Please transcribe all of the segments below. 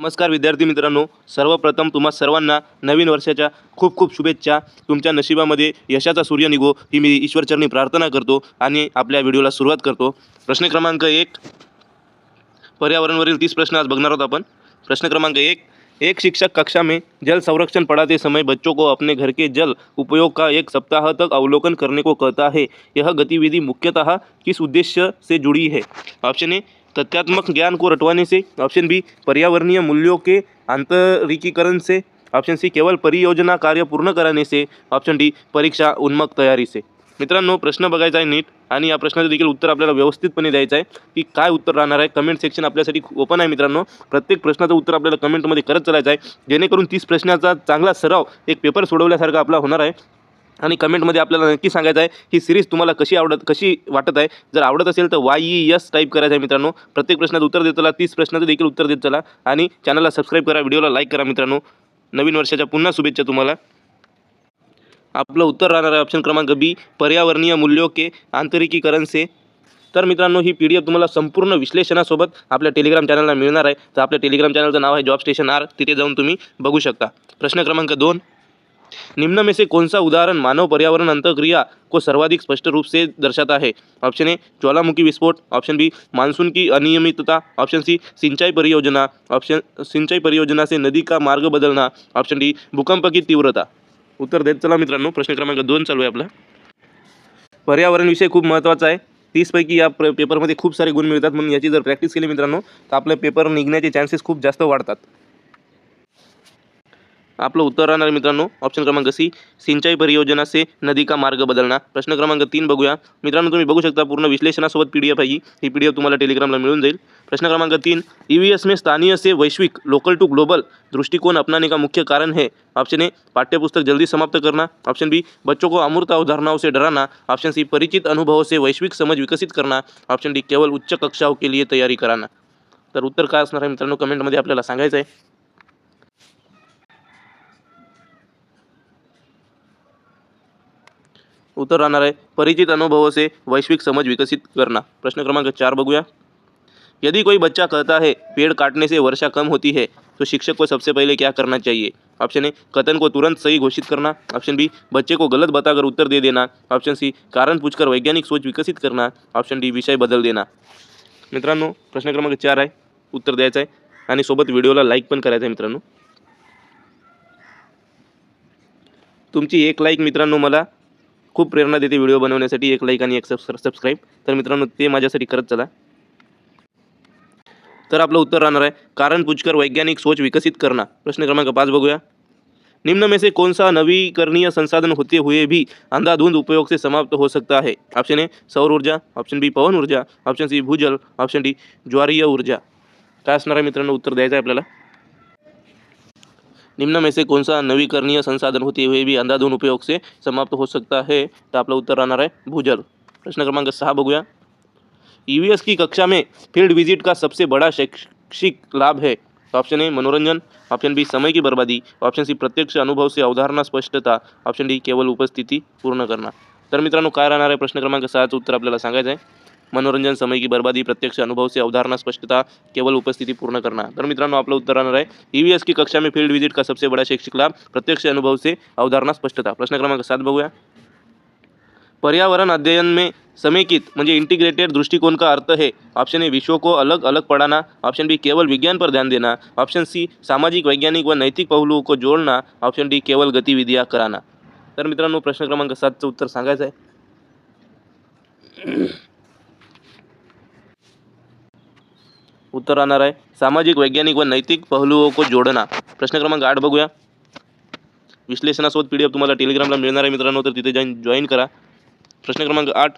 नमस्कार विद्यार्थी मित्रांनो. सर्वप्रथम तुम्हा सर्वांना नवीन वर्षाच्या खूप खूप शुभेच्छा. तुमच्या नशिबामध्ये यशाचा सूर्य निघो ही मी ईश्वरचरणी प्रार्थना करतो आणि आपल्या व्हिडिओला सुरुवात करतो. प्रश्न क्रमांक एक. पर्यावरणवरील तीस प्रश्न आज बघणार आहोत आपण. प्रश्न क्रमांक एक. एक शिक्षक कक्षा में जल संरक्षण पढ़ाते समय बच्चों को अपने घर के जल उपयोग का एक सप्ताह तक अवलोकन करने को कहता है। यह गतिविधि मुख्यतः किस उद्देश्य से जुड़ी है? ऑप्शन ए तथ्यात्मक ज्ञान को रटवाने से ऑप्शन बी पर्यावरणीय मूल्यों के आंतरिकीकरण से ऑप्शन सी केवल परियोजना कार्य पूर्ण कराने से ऑप्शन डी परीक्षा उन्मक तयारी से. मित्रांनो प्रश्न बघायचा आहे नीट आणि या प्रश्नाचं देखील उत्तर आपल्याला व्यवस्थितपणे द्यायचं आहे की काय उत्तर राहणार आहे. कमेंट सेक्शन आपल्यासाठी ओपन आहे मित्रांनो. प्रत्येक प्रश्नाचं उत्तर आपल्याला कमेंटमध्ये करत चालायचं आहे. जेणेकरून तीस प्रश्नाचा चांगला सराव एक पेपर सोडवल्यासारखा आपला होणार आहे. आणि कमेंटमध्ये आपल्याला नक्की सांगायचं आहे ही सिरीज तुम्हाला कशी आवडत कशी वाटत आहे? जर आवडत असेल तर वाय ई यस टाईप करायचं आहे मित्रांनो. प्रत्येक प्रश्नात उत्तर देत चला तीस प्रश्नाचं देखील उत्तर देत चला. आणि चॅनलला सबस्क्राईब करा व्हिडिओला लाईक करा मित्रांनो. नवीन वर्षाच्या पुन्हा शुभेच्छा तुम्हाला. आपलं उत्तर राहणार आहे ऑप्शन क्रमांक बी पर्यावरणीय मूल्यो के आंतरिकीकरण से तर मित्रांनो ही पी डी एफ तुम्हाला संपूर्ण विश्लेषणासोबत आपल्या टेलिग्राम चॅनलला मिळणार आहे. तर आपल्या टेलिग्राम चॅनलचं नाव आहे जॉब स्टेशन आर तिथे जाऊन तुम्ही बघू शकता. प्रश्न क्रमांक दोन निम्न में से कौन सा उदाहरण मानव पर्यावरण अंतक्रिया को सर्वाधिक स्पष्ट रूप से दर्शाता है? ऑप्शन ए ज्वालामुखी विस्फोट। ऑप्शन बी मानसून की अनियमितता। ऑप्शन सी सिंचाई परियोजना। ऑप्शन सिंचाई परियोजना से नदी का मार्ग बदलना। ऑप्शन डी भूकंप की तीव्रता। उत्तर देत चला मित्रांनो प्रश्न क्रमांक दोन चालू आहे आपला. पर्यावरण विषय खूप महत्त्वाचा आहे. तीसपैकी या पेपरमध्ये खूप सारे गुण मिळतात म्हणून याची जर प्रॅक्टिस केली मित्रांनो तर आपल्या पेपर निघण्याचे चान्सेस खूप जास्त वाढतात. आपलं उत्तर राहणार मित्रांनो. ऑप्शन क्रमांक सी सिंचाई परियोजना से नदी का मार्ग बदलना प्रश्न क्रमांक तीन बघूया. मित्रांनो तुम्ही बघू शकता पूर्ण विश्लेषणासोबत पी डी एफ आहे ही. पी डी एफ तुम्हाला टेलिग्रामला मिळून जाईल. प्रश्न क्रमांक तीन ई वी एस में स्थानीय से वैश्विक लोकल टू ग्लोबल दृष्टिकोण अपनाने का मुख्य कारण है? ऑप्शन ए पाठ्यपुस्तक जल्दी समाप्त करना ऑप्शन बी बच्चों को अमूर्त अवधारणाओं से डराना. ऑप्शन सी परिचित अनुभवों से वैश्विक समझ विकसित करना ऑप्शन डी केवल उच्च कक्षाओं के लिए तयारी कराना. तर उत्तर काय असणार आहे मित्रांनो? कमेंटमध्ये आपल्याला सांगायचं आहे. उत्तर राहणार आहे. परिचित अनुभव से वैश्विक समझ विकसित करना प्रश्न क्रमांक चार बघूया. यदि कोई बच्चा कहता है पेड़ काटने से वर्षा कम होती है तो शिक्षक को सबसे पहले क्या करना चाहिए? ऑप्शन ए कथन को तुरंत सही घोषित करना. ऑप्शन बी बच्चे को गलत बताकर उत्तर दे देना. ऑप्शन सी कारण पूछकर वैज्ञानिक सोच विकसित करना. ऑप्शन डी विषय बदल देना. मित्रांनो प्रश्न क्रमांक चार आहे. उत्तर द्यायचं आहे. आणि सोबत व्हिडिओला लाईक पण करायचं आहे मित्रांनो. तुमची एक लाईक मित्रांनो मला. खूप प्रेरणा देते व्हिडिओ बनवण्यासाठी. एक लाईक आणि एक सबस्क्रा सबस्क्राईब तर मित्रांनो ते माझ्यासाठी करत चला. तर आपलं उत्तर राहणार आहे कारण पुष्कर वैज्ञानिक सोच विकसित करना प्रश्न क्रमांक पाच बघूया. निम्न में से कौन सा नवीकरणीय संसाधन होते हुए भी अंधाधुंध उपयोग से समाप्त हो सकता है ऑप्शन ए सौर ऊर्जा. ऑप्शन बी पवन ऊर्जा. ऑप्शन सी भूजल. ऑप्शन डी ज्वारीय ऊर्जा. काय असणार आहे मित्रांनो उत्तर द्यायचं आहे आपल्याला? निम्न में से कौन सा नवीकरणीय संसाधन होते हुए भी अंधाधुंध उपयोग से समाप्त हो सकता है? तर आपलं उत्तर राहणार आहे भूजल। प्रश्न क्रमांक सहा बघूया ई की कक्षा में फील्ड विजिट का सबसे बड़ा शैक्षिक लाभ है। ऑप्शन ए मनोरंजन। ऑप्शन बी समय की बर्बादी। ऑप्शन सी प्रत्यक्ष अनुभव से अवधारणा स्पष्टता। ऑप्शन डी केवल उपस्थिती पूर्ण करना। तर मित्रांनो काय राहणार आहे प्रश्न क्रमांक सहाचं उत्तर आपल्याला सांगायचं आहे. मनोरंजन समय की बर्बादी प्रत्यक्ष अनुभव से अवधारणा स्पष्टता केवल उपस्थिति पूर्ण करना। तर मित्रांनो आपलं उत्तर राहणार आहे ई एस की कक्षा में फील्ड विजिट का सबसे बड़ा शैक्षिक लाभ प्रत्यक्ष अनुभव से अवधारणा स्पष्टता। प्रश्न क्रमांक सात बघूया. पर्यावरण अध्ययन में समेकित म्हणजे इंटीग्रेटेड दृष्टिकोण का अर्थ है? ऑप्शन ए विश्व को अलग अलग पढ़ाना. ऑप्शन बी केवल विज्ञान पर ध्यान देना. ऑप्शन सी सामाजिक वैज्ञानिक व नैतिक पहलुओं को जोड़ना. ऑप्शन डी केवल गतिविधिया कराना. तर मित्रांनो प्रश्न क्रमांक सातचं उत्तर सांगायचं आहे. उत्तर राहणार आहे. सामाजिक, वैज्ञानिक व नैतिक पहलुओं को जोडना. प्रश्न क्रमांक आठ बघूया. विश्लेषणासोबत पी डी एफ़ तुम्हाला टेलिग्रामला मिळणार आहे मित्रांनो, तर तिथे जॉईन जॉईन करा. प्रश्न क्रमांक आठ,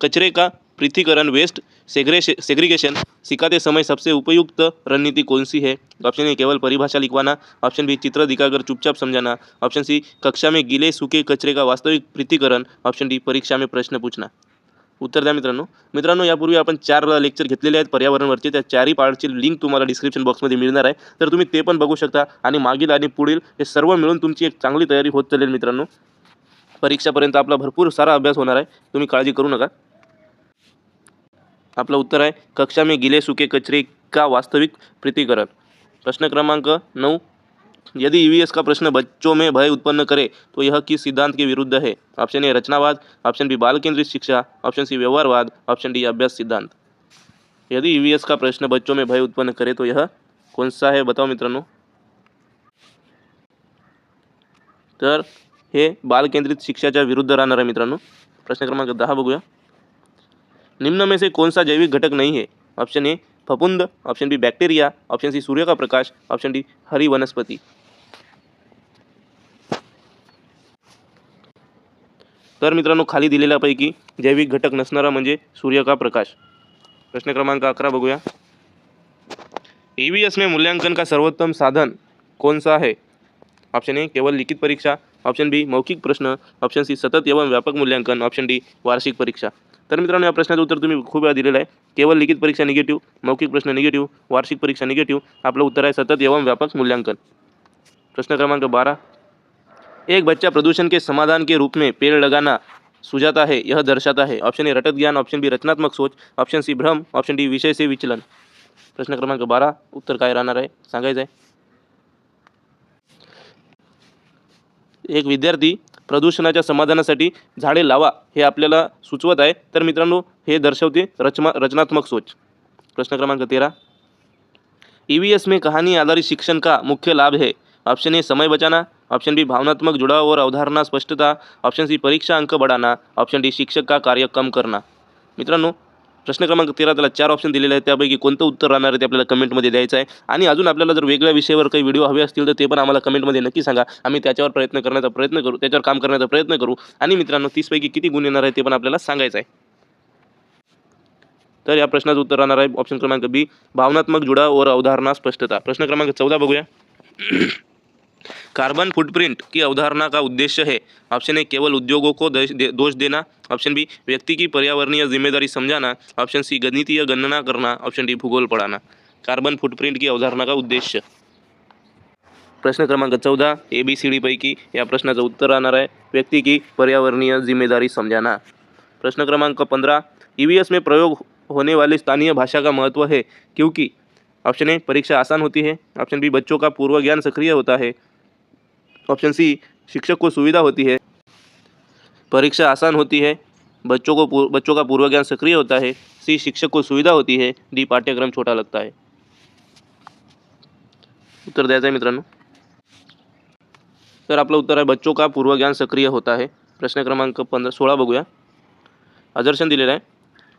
कचरे का पृथ्वीकरण वेस्ट सेग्रेशे सेग्रीगेशन सिखाते समय सबसे उपयुक्त रणनीति कौन सी है? ऑप्शन ए केवल परिभाषा लिखवाना. ऑप्शन बी चित्र दिखाकर चुपचाप समझाना ऑप्शन सी कक्षा में गीले, सूखे कचरे का वास्तविक पृथ्वीकरण. ऑप्शन डी परीक्षा में प्रश्न पूछना. उत्तर द्या मित्रांनो. मित्रांनो यापूर्वी आपण चार लेक्चर घेतलेले आहेत पर्यावरणवरचे. त्या चारही पार्टची लिंक तुम्हाला डिस्क्रिप्शन बॉक्समध्ये मिळणार आहे. तर तुम्ही ते पण बघू शकता. आणि मागील आणि पुढील हे सर्व मिळून तुमची एक चांगली तयारी होत चालेल मित्रांनो. परीक्षापर्यंत आपला भरपूर सारा अभ्यास होणार आहे. तुम्ही काळजी करू नका. आपलं उत्तर आहे कक्षा में गिले सुके कचरे का वास्तविक प्रीतीकरण? प्रश्न क्रमांक नऊ यदि ईवीएस का प्रश्न बच्चों में भय उत्पन्न करे तो यह किस सिद्धांत के विरुद्ध है? ऑप्शन ए रचनावाद। ऑप्शन बी बाल केंद्रित शिक्षा। ऑप्शन सी व्यवहारवाद। ऑप्शन डी अभ्यास सिद्धांत। यदि ईवीएस का प्रश्न बच्चों में भय उत्पन्न करे तो यह कौन सा है? बताओ मित्रांनो। तर, हे बाल केंद्रित शिक्षाच्या विरुद्ध राहणार आहे मित्रांनो, प्रश्न क्रमांक दहा बघूया. निम्न में से कौन सा जैविक घटक नहीं है? Option A फपुंद option B bacteria option C सूर्य का प्रकाश ऑप्शन डी हरी वनस्पति. तर मित्रांनो खाली दिलेल्यापैकी जैविक घटक नसणारा म्हणजे सूर्य का प्रकाश. प्रश्न क्रमांक अकरा बघूया. ईवीएस में मूल्यांकन का सर्वोत्तम साधन कौन सा है ऑप्शन ए केवल लिखित परीक्षा. ऑप्शन बी मौखिक प्रश्न. ऑप्शन सी सतत एवं व्यापक मूल्यांकन. ऑप्शन डी वार्षिक परीक्षा. तर मित्रांनो या प्रश्नाचं उत्तर तुम्ही खूप वेळा दिलेलं आहे. केवळ लिखित परीक्षा निगेटिव्ह मौखिक प्रश्न निगेटिव्ह वार्षिक परीक्षा निगेटिव्ह आपलं उत्तर आहे सतत एवं व्यापक मूल्यांकन. प्रश्न क्रमांक बारह एक बच्चा प्रदूषण के समाधान के रूप में पेड़ लगाना सुझाता है यह दर्शाता है. ऑप्शन ए रटत ज्ञान. ऑप्शन बी रचनात्मक सोच. ऑप्शन सी भ्रम. ऑप्शन डी विषय से विचलन. प्रश्न क्रमांक बारा. उत्तर काय राहणार आहे? सांगायचं आहे. एक विद्यार्थी प्रदूषणाच्या समाधानासाठी झाडे लावा हे आपल्याला सुचवत आहे. तर मित्रांनो हे दर्शवते रचमा रचनात्मक सोच. प्रश्न क्रमांक तेरा. ई वी एस में कहानी आधारित शिक्षण का मुख्य लाभ है? ऑप्शन ए समय बचाना. ऑप्शन बी भावनात्मक जुड़ाव और अवधारणा स्पष्टता. ऑप्शन सी परीक्षा अंक बढ़ाना. ऑप्शन डी शिक्षक का कार्य कम करना. मित्रांनो प्रश्न क्रमांक तेरा त्याला चार ऑप्शन दिलेले आहेत. त्यापैकी कोणतं उत्तर राहणार आहे ते आपल्याला कमेंटमध्ये द्यायचं आहे. आणि अजून आपल्याला जर वेगळ्या विषयावर काही व्हिडिओ हवे असतील तर ते पण आम्हाला कमेंटमध्ये नक्की सांगा. आम्ही त्याच्यावर प्रयत्न करण्याचा प्रयत्न करू त्याच्यावर काम करण्याचा प्रयत्न करू. आणि मित्रांनो तीसपैकी किती गुण येणार आहे ते पण आपल्याला सांगायचं आहे. तर या प्रश्नाचं उत्तर राहणार आहे ऑप्शन क्रमांक बी भावनात्मक जुड़ाव वर अवधारणा स्पष्टता. प्रश्न क्रमांक चौदा बघूया. कार्बन फुटप्रिंट की अवधारणा का उद्देश्य है? ऑप्शन ए केवल उद्योगों को दोष देना। ऑप्शन बी व्यक्ति की पर्यावरणीय जिम्मेदारी समझाना। ऑप्शन सी गणितीय गणना करना। ऑप्शन डी भूगोल पढ़ाना। कार्बन फुटप्रिंट की अवधारणा का उद्देश्य। प्रश्न क्रमांक चौदह ए बी सी डी पैकी या प्रश्नाचं उत्तर राहणार आहे. व्यक्ती की पर्यावरणीय जिम्मेदारी समझाना। प्रश्न क्रमांक पंद्रह ईवीएस में प्रयोग होने वाली स्थानीय भाषा का महत्त्व है क्योंकि? ऑप्शन ए परीक्षा आसान होती है। ऑप्शन बी बच्चों का पूर्व ज्ञान सक्रिय होता है। ऑप्शन सी शिक्षक को सुविधा होती है। परीक्षा आसान होती है। बच्चों को बच्चों का पूर्व ज्ञान सक्रिय होता है। सी शिक्षक को सुविधा होती है। डी पाठ्यक्रम छोटा लगता है। उत्तर द्यायचं आहे मित्रांनो। तर आपलं उत्तर आहे बच्चों का पूर्व ज्ञान सक्रिय होता है। प्रश्न क्रमांक पंधरा सोळा बघूया। आदर्शन दिलेला आहे।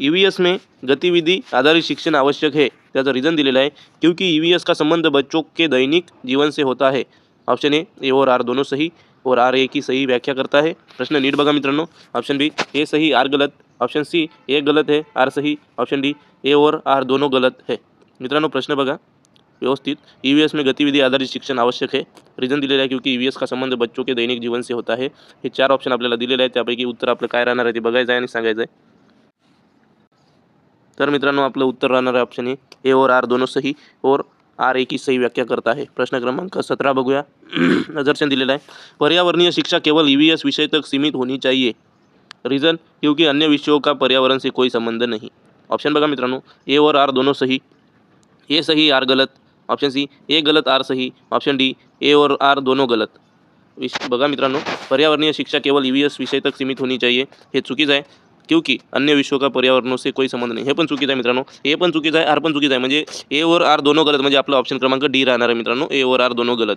ई व्ही एस में गतिविधि आधारित शिक्षण आवश्यक है। त्याचं रिझन दिलेलं आहे क्योंकि ई व्ही एस का संबंध बच्चों के दैनिक जीवन से होता है। ऑप्शन ए ए और आर दोनों सही और आर ए की सही व्याख्या करता है। प्रश्न नीट बघा मित्रांनो ऑप्शन बी ए सही आर गलत। ऑप्शन सी ए गलत है आर सही। ऑप्शन डी ए और आर दोनों गलत है। मित्रांनो प्रश्न बघा। व्यवस्थित ई व्ही एस में गतिविधि आधारित शिक्षण आवश्यक है। रिझन दिलेलं आहे क्योंकि ई व्ही एस का संबंध बच्चों के दैनिक जीवन से होता है। हे चार ऑप्शन आपल्याला दिलेले आहेत त्यापैकी उत्तर आपलं काय राहणार आहे ते बघायचं आहे आणि सांगायचं आहे. तर मित्रांनो आपलं उत्तर राहणार आहे ऑप्शन ए. ए और आर दोनों सही और आर ए की सही व्याख्या करता है प्रश्न क्रमांक सतरा बघूया. दर्शन दिलेला आहे. पर्यावरणीय शिक्षा केवल ई व्ही एस विषय तक सीमित होनी चाहिए रीज़न क्योंकि अन्य विषयों का पर्यावरण से कोई संबंध नहीं. ऑप्शन बघा मित्रांनो. ए और आर दोनों सही. ए सही आर गलत. ऑप्शन सी ए गलत आर सही. ऑप्शन डी ए और आर दोनों गलत. विश बघा मित्रांनो. पर्यावरणीय शिक्षा केवल ई व्ही एस विषय तक सीमित होनी चाहिए हे चुकीचं आहे. क्योंकि अन्य विश्व का पर्यावरणों से कोई संबंध नाही हे। पण चुकीचं आहे मित्रांनो हे पण चुकीचं आहे आर पण चुकीचं आहे. म्हणजे ए वर आर दोनों गलत म्हणजे आपलं ऑप्शन क्रमांक डी राहणार आहे मित्रांनो ए वर आर दोनों गलत.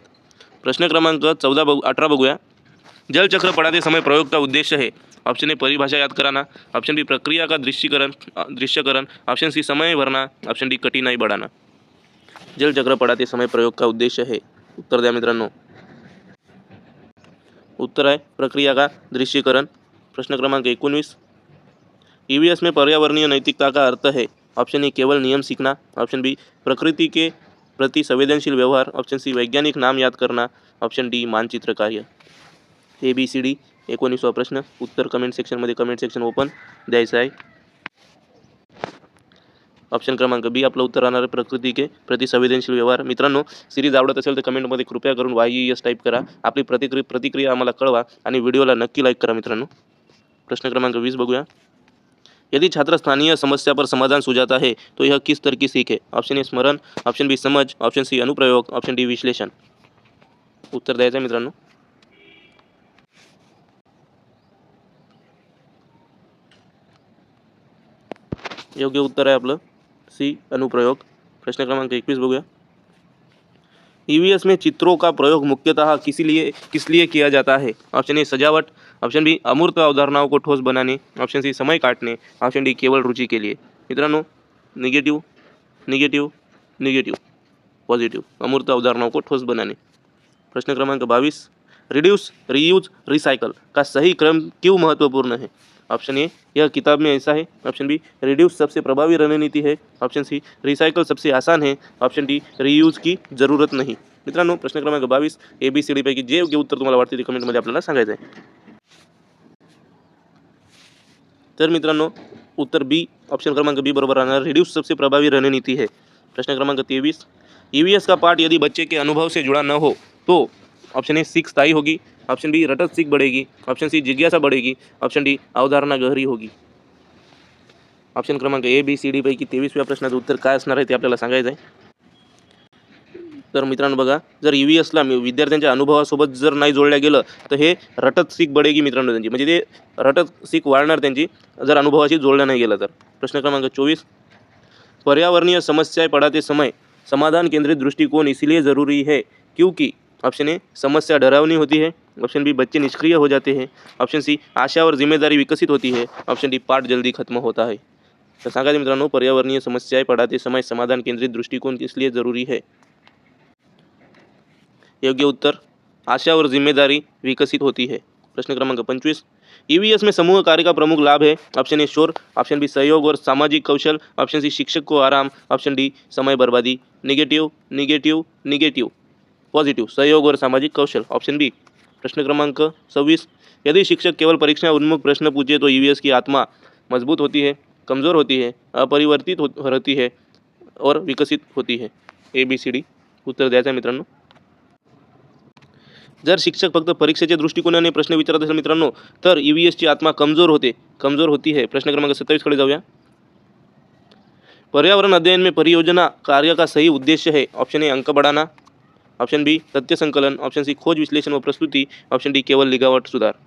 प्रश्न क्रमांक चौदा बघू अठरा बघूया. जलचक्र पढ़ाते समय प्रयोग का उद्देश्य है ऑप्शन ए परिभाषा याद कराना ऑप्शन बी प्रक्रिया का दृश्यकरण दृश्यकरण. ऑप्शन सी समय भरना ऑप्शन डी कठिनाई बढ़ाना. जलचक्र पढ़ाते समय प्रयोग का उद्देश्य है उत्तर द्या मित्रांनो. उत्तर आहे प्रक्रिया का दृश्यीकरण. प्रश्न क्रमांक एकोणवीस. ईवीएस एस में पर्यावरणीय नैतिकता का अर्थ है ऑप्शन ए केवल नियम सीखना ऑप्शन बी प्रकृति के प्रति संवेदनशील व्यवहार ऑप्शन सी वैज्ञानिक नाम याद करना ऑप्शन डी मानचित्र कार्य। ए बी सी डी एकोणीसवा प्रश्न उत्तर कमेंट सेक्शनमध्ये कमेंट सेक्शन ओपन द्यायचं आहे. ऑप्शन क्रमांक बी आपलं उत्तर राहणार आहे प्रकृती के प्रति संवेदनशील व्यवहार. मित्रांनो सिरीज आवडत असेल तर कमेंटमध्ये कृपया करून वाय एस टाईप करा. आपली प्रतिक्रिया प्रतिक्रिया आम्हाला कळवा आणि व्हिडिओला नक्की लाईक करा मित्रांनो. प्रश्न क्रमांक वीस बघूया. यदि छात्र स्थानीय समस्या पर समाधान सुझाता है तो यह किस तरह की सीख है? ऑप्शन ए स्मरण, ऑप्शन बी समझ, ऑप्शन सी अनुप्रयोग, ऑप्शन डी विश्लेषण। उत्तर द्यायचं आहे मित्रांनो. योग्य उत्तर आहे आपलं. सी, अनुप्रयोग. प्रश्न क्रमांक एकवीस बघूया. ईवीएस में चित्रों का प्रयोग मुख्यतः किस लिए किस लिए किया जाता है? ऑप्शन ए सजावट। ऑप्शन बी अमूर्त अवधारणाओं को ठोस बनाने। ऑप्शन सी समय काटने। ऑप्शन डी केवल रुचि के लिए। मित्रांनो निगेटिव निगेटिव निगेटिव पॉझिटिव्ह अमूर्त अवधारणाओं को ठोस बनाने। प्रश्न क्रमांक बाईस रिड्यूस रीयूज रिसाइकल का सही क्रम क्यों महत्वपूर्ण है? ऑप्शन ए, यह किताब में ऐसा है। ऑप्शन बी रिड्यूस सबसे प्रभावी रणनीति है। ऑप्शन सी रिसाइकल सबसे आसान है। ऑप्शन डी रियूज की ज़रूरत नाही। मित्रांनो, प्रश्न क्रमांक बावीस ए बी सी डी पैकी जे योग्य उत्तर तुम्हाला वाटते ते कमेंटमध्ये आपल्याला सांगायचं आहे तर उत्तर बी ऑप्शन क्रमांक बी बरोबर राहणार रिड्यूस सबसे प्रभावी रणनीति है। प्रश्न क्रमांक तेईस ईवीएस का पार्ट यदि बच्चे के अनुभव से जुड़ा न हो तो ऑप्शन ए सीख स्थायी होगी. ऑप्शन बी रटत सीख बढ़ेगी. ऑप्शन सी जिज्ञासा बढ़ेगी. ऑप्शन डी अवधारणा गहरी होगी. ऑप्शन क्रमांक ए बी सी डी पैकी तेवीसव्या प्रश्नाचं उत्तर काय असणार आहे ते आपल्याला सांगायचं आहे. तर मित्रांनो बघा जर ई व्ही एसला विद्यार्थ्यांच्या अनुभवासोबत जर नाही जोडल्या गेलं तर हे रटत सीख बडेगी मित्रांनो त्यांची. म्हणजे ते रटत सीख वाढणार त्यांची जर अनुभवाशी जोडलं नाही गेलं तर. प्रश्न क्रमांक चोवीस. पर्यावरणीय समस्या पडाते समय समाधान केंद्रित दृष्टिकोण इसलिए ज़रूरी है क्योंकि ऑप्शन ए, समस्या डरावनी होती है। ऑप्शन बी, बच्चे निष्क्रिय हो जाते हैं। ऑप्शन सी, आशा और ज़िम्मेदारी विकसित होती है। ऑप्शन डी, पाठ जल्दी खत्म होता है। तर सांगायचं मित्रांनो, पर्यावरणीय समस्याएँ पढ़ाते समय समाधान केंद्रित दृष्टिकोण इसलिए ज़रूरी है? योग्य उत्तर, आशा और ज़िम्मेदारी विकसित होती है। प्रश्न क्रमांक पंचवीस ईवीएस में समूह कार्य का प्रमुख लाभ है। ऑप्शन ए, शोर। ऑप्शन बी, सहयोग और सामाजिक कौशल। ऑप्शन सी, शिक्षक को आराम। ऑप्शन डी, समय बर्बादी। Negative negative negative. पॉझिटिव्ह सहयोग वर सामाजिक कौशल ऑप्शन बी प्रश्न क्रमांक सव्वीस. यदि शिक्षक केवल परीक्षा उन्मुख प्रश्न पूछे तो ईवीएस की आत्मा मजबूत होती है कमज़ोर होती है अपरिवर्तित हो रहती है और विकसित होती है? ए बी सी डी उत्तर द्यायचं आहे मित्रांनो. जर शिक्षक फक्त परीक्षेच्या दृष्टिकोनाने प्रश्न विचारत असेल मित्रांनो तर ई व्ही एसची आत्मा कमजोर होते कमजोर होती है. प्रश्न क्रमांक सत्तावीसकडे जाऊया. पर्यावरण अध्ययन में परियोजना कार्य का सही उद्देश्य है? ऑप्शन ए अंक बढ़ाना. ऑप्शन बी, तथ्य संकलन. ऑप्शन सी, खोज विश्लेषण व प्रस्तुति. ऑप्शन डी, केवल लिखावट सुधार.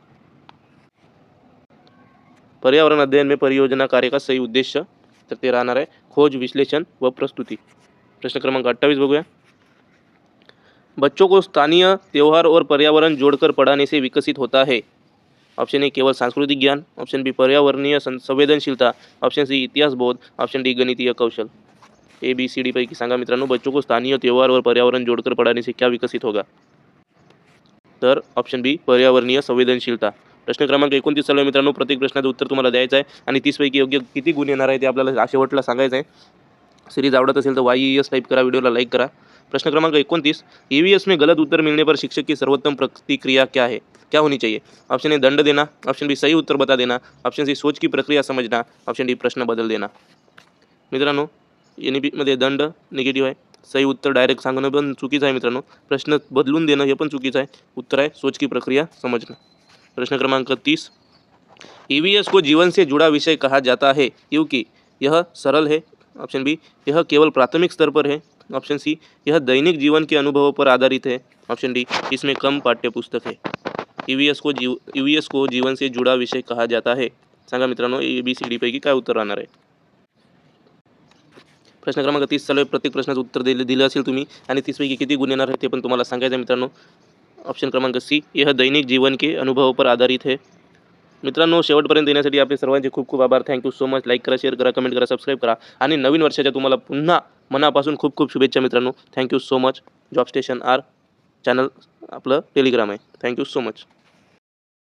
पर्यावरण अध्ययन में परियोजना कार्य का सही उद्देश्य, तर ते राहणार आहे, खोज विश्लेषण व प्रस्तुति. प्रश्न क्रमांक अट्ठावीस बघूया. बच्चों को स्थानीय त्यौहार और पर्यावरण जोड़कर पढ़ाने से विकसित होता है. ऑप्शन ए, केवल सांस्कृतिक ज्ञान. ऑप्शन बी, पर्यावरणीय संवेदनशीलता. ऑप्शन सी, इतिहास बोध. ऑप्शन डी, गणितीय कौशल. ए बी सी डी पैकी सांगा मित्रांनो बच्चों को स्थानीय त्यौहार व पर्यावरण जोड़कर पढ़ाने से क्या विकसित होगा. तर ऑप्शन बी पर्यावरणीय संवेदनशीलता. प्रश्न क्रमांक एकोणतीस चालू आहे मित्रांनो प्रत्येक प्रश्नाचं उत्तर तुम्हाला द्यायचं आहे आणि तीसपैकी योग्य किती गुण येणार आहे ते आपल्याला शेवटला सांगायचं आहे. सिरीज आवडत असेल तर वाई ई एस टाईप करा व्हिडिओला लाईक करा. प्रश्न क्रमांक इक्कीस ई वी एस में गलत उत्तर मिलने पर शिक्षक की सर्वोत्तम प्रतिक्रिया क्या है? क्या होनी चाहिए? ऑप्शन ए दंड देना. ऑप्शन बी सही उत्तर बता देना. ऑप्शन सी सोच की प्रक्रिया समझना. ऑप्शन डी प्रश्न बदल देना. मित्रांनो एन मध्ये दंड निगेटिव्ह आहे. सही उत्तर डायरेक्ट सांगणं पण चुकीचं आहे मित्रांनो. प्रश्न बदलून देणं हे पण आहे. उत्तर आहे, सोच की प्रक्रिया समझना प्रश्न क्रमांक तीस. ई एस को जीवन से जुड़ा विषय कहा जाता है? क्योंकि यह सरल है. ऑप्शन बी यह केवल प्राथमिक स्तर पर है. ऑप्शन सी यह दैनिक जीवन के अनुभवों पर आधारित है. ऑप्शन डी इसमें कम पाठ्य पुस्तक है. ई वी एस को जीव ई वी एस को जीवन से जुड़ा विषय कहा जाता है. सांगा मित्रांनो ए बी सी डी पैकी काय उत्तर राहणार आहे? प्रश्न क्रमांक तीस चालू आहे प्रत्येक प्रश्नाचं उत्तर दिले दिलं असेल तुम्ही. आणि तीसपैकी किती गुण येणार आहे ते पण तुम्हाला सांगायचं मित्रांनो. ऑप्शन क्रमांक सी. यह दैनिक जीवन के अनुभव पर आधारित है. मित्रांनो शेवटपर्यंत येण्यासाठी आपले सर्वांचे खूप खूप आभार. Thank you so much like करा शेअर करा कमेंट करा सबस्क्राईब करा. आणि नवीन वर्षाच्या तुम्हाला पुन्हा मनापासून खूप खूप शुभेच्छा मित्रांनो. Thank you so much job station our channel आपलं टेलिग्राम आहे. Thank you so much